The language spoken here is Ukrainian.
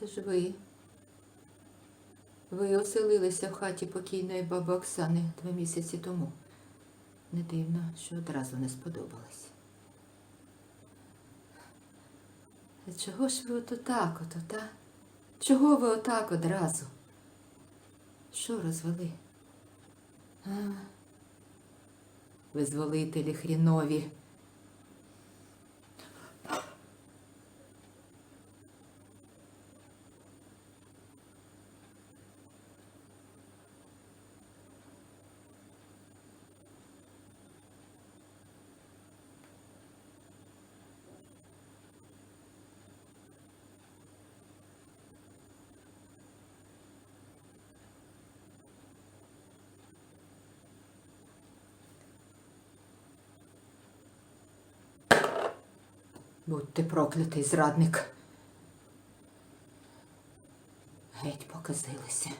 Це ж ви. Ви оселилися в хаті покійної баби Оксани два місяці тому. Не дивно, що одразу не сподобалось. Чого ж ви от отак от, ота? Чого ви отак одразу? Що розвели? А, визволителі хрінові. Будь ти проклятий зрадник. Геть показилися.